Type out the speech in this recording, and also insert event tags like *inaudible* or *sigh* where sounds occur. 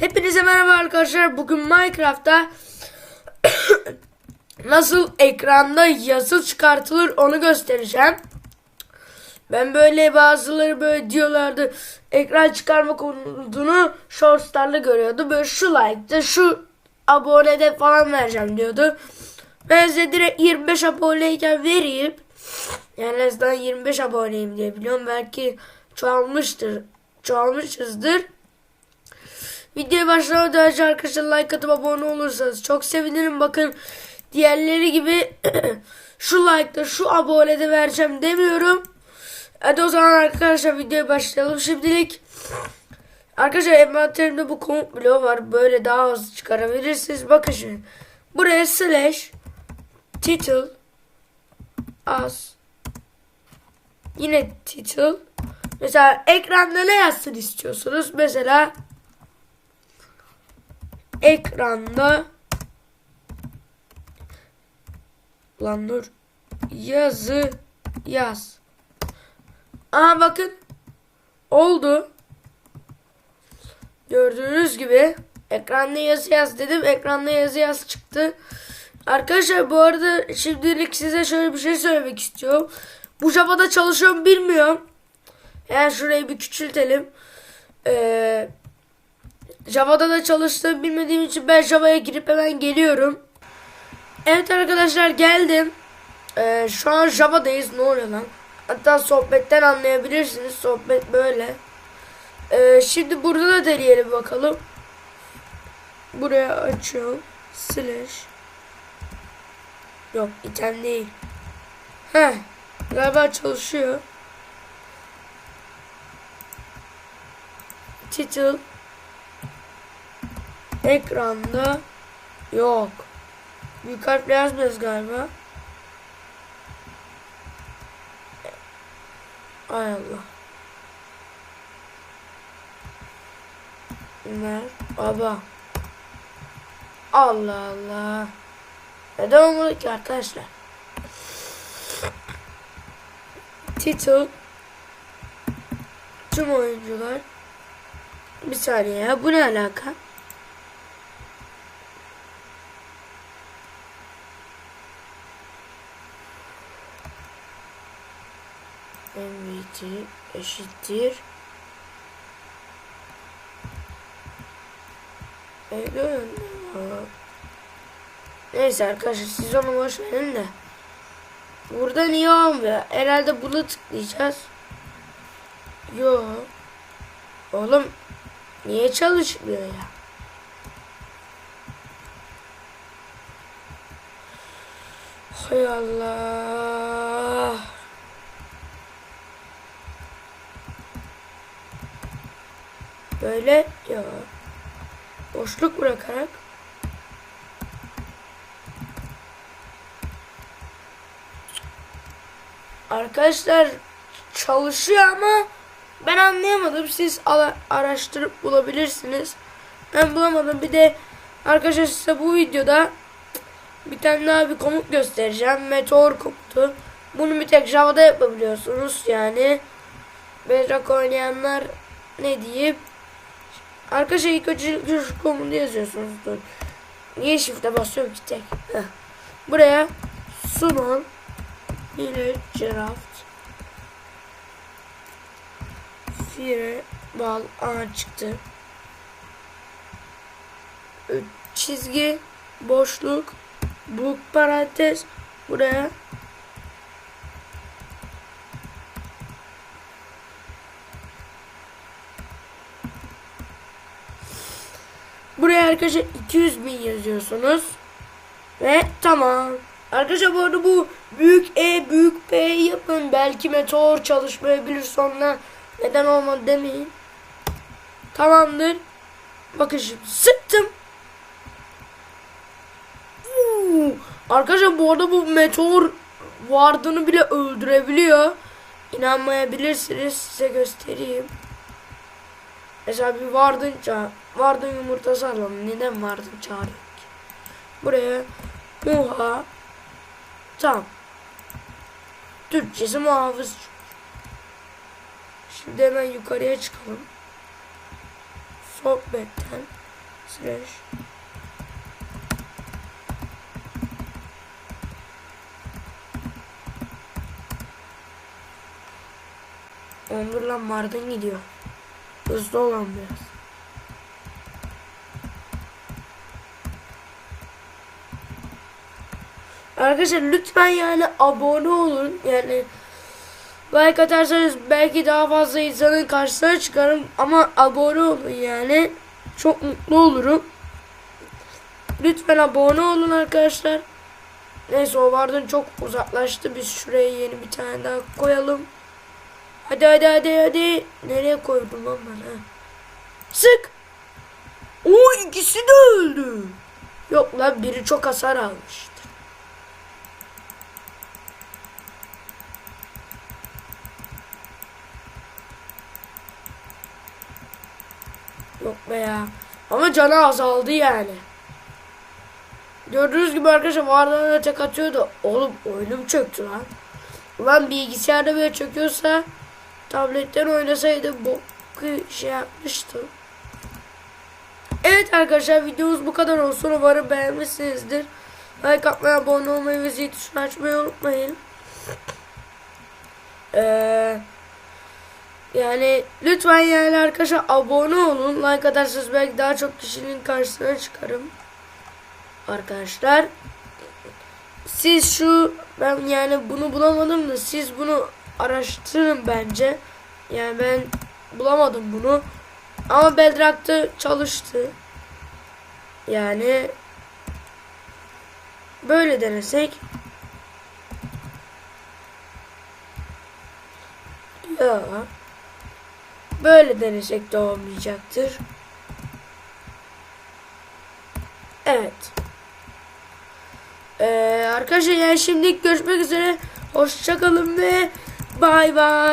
Hepinize merhaba arkadaşlar. Bugün Minecraft'ta *coughs* nasıl ekranda yazı çıkartılır onu göstereceğim. Ben böyle bazıları böyle diyorlardı ekran çıkarma konusunu shortslarla görüyordu. Böyle şu like'da şu abonede falan vereceğim diyordu. Ben size direkt 25 aboneyken vereyim. Yani en azından 25 aboneyim diye biliyorum. Belki çoğalmıştır. Çoğalmışızdır. Videoya başlamadan önce arkadaşlar like atıp abone olursanız çok sevinirim. Bakın diğerleri gibi *clears throat* şu like'da şu abonede vereceğim demiyorum. Hadi o zaman arkadaşlar videoya başlayalım şimdilik. Arkadaşlar envanterimde bu komut bloğu var. Böyle daha hızlı çıkarabilirsiniz. Bakın şimdi. Buraya slash title as yine title mesela ekranda ne yazsın istiyorsunuz? Mesela ekranda lan dur yazı yaz. Aha bakın oldu. Gördüğünüz gibi ekranda yazı yaz dedim. Ekranda yazı yaz çıktı. Arkadaşlar bu arada şimdilik size şöyle bir şey söylemek istiyorum. Bu Java'da çalışıyor mu bilmiyorum. Yani şurayı bir küçültelim. Ee, Java'da da çalıştığımı bilmediğim için ben Java'ya girip hemen geliyorum. Evet arkadaşlar geldim. Ee, şu an Java'dayız. Ne oluyor lan? Hatta sohbetten anlayabilirsiniz. Sohbet böyle. Ee, şimdi burada da deneyelim bakalım. Buraya açıyorum. Slash. Yok item değil. Heh. Galiba çalışıyor. Title. Ekranda. Yok. Büyük harfle yazmıyoruz galiba. Ay Allah. Ver. Baba. Allah Allah. Neden olmadı ki arkadaşlar? Title Tüm oyuncular Bir saniye ya bu ne alaka? MVT eşittir Öyle öyle. Neyse arkadaşlar siz onu boş verin de. Burada niye olmuyor? Herhalde bunu tıklayacağız. Yo. Oğlum niye çalışmıyor ya? Hay Allah. Böyle ya. Boşluk bırakarak Arkadaşlar çalışıyor ama ben anlayamadım. Siz araştırıp bulabilirsiniz. Ben bulamadım. Bir de arkadaşlar size bu videoda bir tane daha bir komut göstereceğim. Meteor komutu. Bunu bir tek Java'da yapabiliyorsunuz. Yani Bedrock oynayanlar ne diyeyim. Arkadaşlar ilk önce şu komutu yazıyorsunuz. Dur. Niye shift'e basıyorum ki. Buraya sunon Yine Giraft. Fire bal ana çıktı. Çizgi boşluk bu parantez buraya Buraya arkadaşlar 200 bin yazıyorsunuz. Ve tamam. Arkadaşlar bu arada bu büyük E büyük P yapın. Belki meteor çalışmayabilir sonra. Neden olmadı demeyin. Tamamdır. Bakın şimdi sıktım. Uuu. Arkadaşlar bu arada bu meteor vardığını bile öldürebiliyor. İnanmayabilirsiniz. Size göstereyim. Mesela bir vardın çağır. Vardın yumurtası alalım. Neden vardın çağırıyor ki? Buraya muha tam Türkçesi muhafız. Şimdi hemen yukarıya çıkalım. Sohbetten Slash. Ondur lan Mardin gidiyor. Hızlı olan biraz. Arkadaşlar lütfen yani abone olun. Yani like atarsanız belki daha fazla insanın karşısına çıkarım ama abone olun yani. Çok mutlu olurum. Lütfen abone olun arkadaşlar. Neyse o vardı çok uzaklaştı. Biz şuraya yeni bir tane daha koyalım. Hadi hadi hadi hadi. Nereye koydum lan ben ha? Sık. O ikisi de öldü. Yok lan biri çok hasar almıştı. Yok be ya. Ama canı azaldı yani. Gördüğünüz gibi arkadaşlar da tek atıyordu. Oğlum oyunum çöktü lan. Ulan bilgisayarda böyle çöküyorsa tabletten oynasaydı bu şey yapmıştı. Evet arkadaşlar videomuz bu kadar olsun. Umarım beğenmişsinizdir. Like atmayı, abone olmayı ve zil tuşunu açmayı unutmayın. Eee yani lütfen yani arkadaşlar abone olun. Like atarsanız belki daha çok kişinin karşısına çıkarım. Arkadaşlar. Siz şu ben yani bunu bulamadım da siz bunu araştırın bence. Yani ben bulamadım bunu. Ama Bedrock'ta çalıştı. Yani böyle denesek ya böyle denesek de olmayacaktır. Evet. Ee, arkadaşlar yani şimdilik görüşmek üzere. Hoşçakalın ve Bye bye.